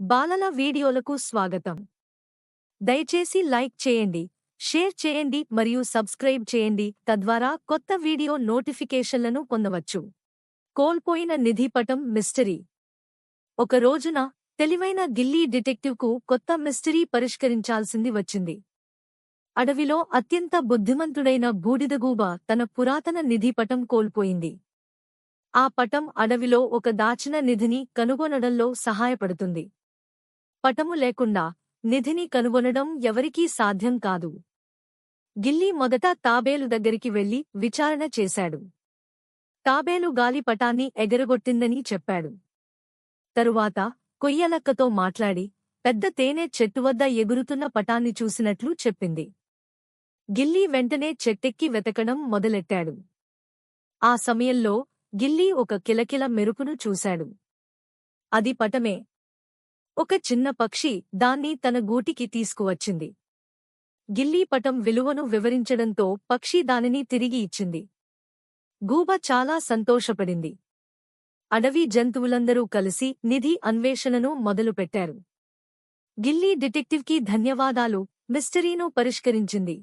బాలల వీడియోలకు స్వాగతం. దయచేసి లైక్ చేయండి షేర్ చేయండి మరియు సబ్స్క్రైబ్ చేయండి తద్వారా కొత్త వీడియో నోటిఫికేషన్లను పొందవచ్చు. కోల్పోయిన నిధిపటం మిస్టరీ. ఒక రోజున తెలివైన గిల్లీ డిటెక్టివ్కు కొత్త మిస్టరీ పరిష్కరించాల్సింది వచ్చింది. అడవిలో అత్యంత బుద్ధిమంతుడైన బూడిదగూబ తన పురాతన నిధిపటం కోల్పోయింది. ఆ పటం అడవిలో ఒక దాచిన నిధిని కనుగొనడంలో సహాయపడుతుంది. పటము లేకుండా నిధిని కనుగొనడం ఎవరికీ సాధ్యం కాదు. గిల్లీ మొదట తాబేలు దగ్గరికి వెళ్ళి విచారణ చేశాడు. తాబేలు గాలి పటాన్ని ఎగరగొట్టిందని చెప్పాడు. తరువాత కొయ్యలక్కతో మాట్లాడి పెద్ద తేనె చెట్టు వద్ద ఎగురుతున్న పటాన్ని చూసినట్లు చెప్పింది. గిల్లీ వెంటనే చెట్టెక్కి వెతకడం మొదలెట్టాడు. ఆ సమయంలో గిల్లీ ఒక కిలకిల మెరుపును చూశాడు. అది పటమే ఒక చిన్న పక్షి దాన్ని తన గూటికి తీసుకువచ్చింది. గిల్లీపటం విలువను వివరించడంతో పక్షి దానిని తిరిగి ఇచ్చింది. గూబ చాలా సంతోషపడింది. అడవి జంతువులందరూ కలిసి నిధి అన్వేషణను మొదలుపెట్టారు. గిల్లీ డిటెక్టివ్కి ధన్యవాదాలు మిస్టరీను పరిష్కరించింది.